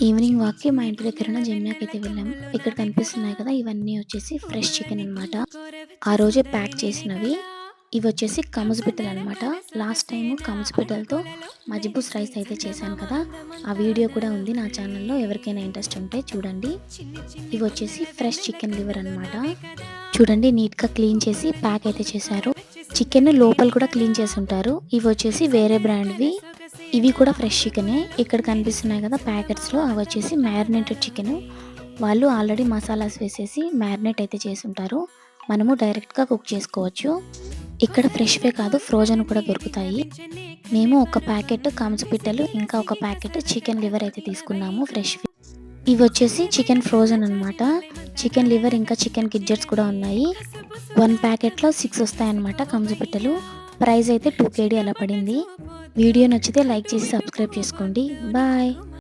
Evening వాక్‌కి మా ఇంటి దగ్గర ఉన్న అయితే వెళ్ళాం. ఇక్కడ కనిపిస్తున్నాయి కదా! ఇవన్నీ వచ్చేసి ఫ్రెష్ చికెన్ అనమాట. ఆ రోజే ప్యాక్ చేసినవి. ఇవి వచ్చేసి కమ్స్ బిడ్డలు అనమాట లాస్ట్ టైం కమ్స్ బిడ్డలతో మజ్బూస్ రైస్ అయితే చేశాను కదా! ఆ వీడియో కూడా ఉంది నా ఛానల్‌లో. ఎవరికైనా ఇంట్రెస్ట్ ఉంటే చూడండి. ఇవి వచ్చేసి ఫ్రెష్ చికెన్ లివర్ అనమాట. చూడండి నీట్‌గా క్లీన్ చేసి ప్యాక్ అయితే చేశారు. చికెన్ లోపల కూడా క్లీన్ చేసి ఉంటారు ఇవి వచ్చేసి వేరే బ్రాండ్‌వి. ఇవి కూడా ఫ్రెష్ చికెనే. ఇక్కడ కనిపిస్తున్నాయి కదా! ప్యాకెట్స్‌లో వచ్చేసి మ్యారినేటెడ్ చికెన్ వాళ్ళు ఆల్రెడీ మసాలాస్ వేసేసి మ్యారినేట్ అయితే చేసుంటారు. మనము డైరెక్ట్‌గా కుక్ చేసుకోవచ్చు. ఇక్కడ ఫ్రెష్‌వే కాదు ఫ్రోజన్ కూడా దొరుకుతాయి. మేము ఒక ప్యాకెట్ కముజు పిట్టలు, ఇంకా ఒక ప్యాకెట్ చికెన్ లివర్ అయితే తీసుకున్నాము ఫ్రెష్ ఇవి వచ్చేసి చికెన్ ఫ్రోజన్ అనమాట. చికెన్ లివర్ ఇంకా చికెన్ గిడ్జెట్స్ కూడా ఉన్నాయి. వన్ ప్యాకెట్‌లో సిక్స్ వస్తాయన్నమాట కముజు పిట్టలు. ప్రైస్ అయితే టూ కేడీ అలా పడింది. వీడియో నచ్చితే లైక్ చేసి సబ్స్క్రైబ్ చేసుకోండి. బాయ్.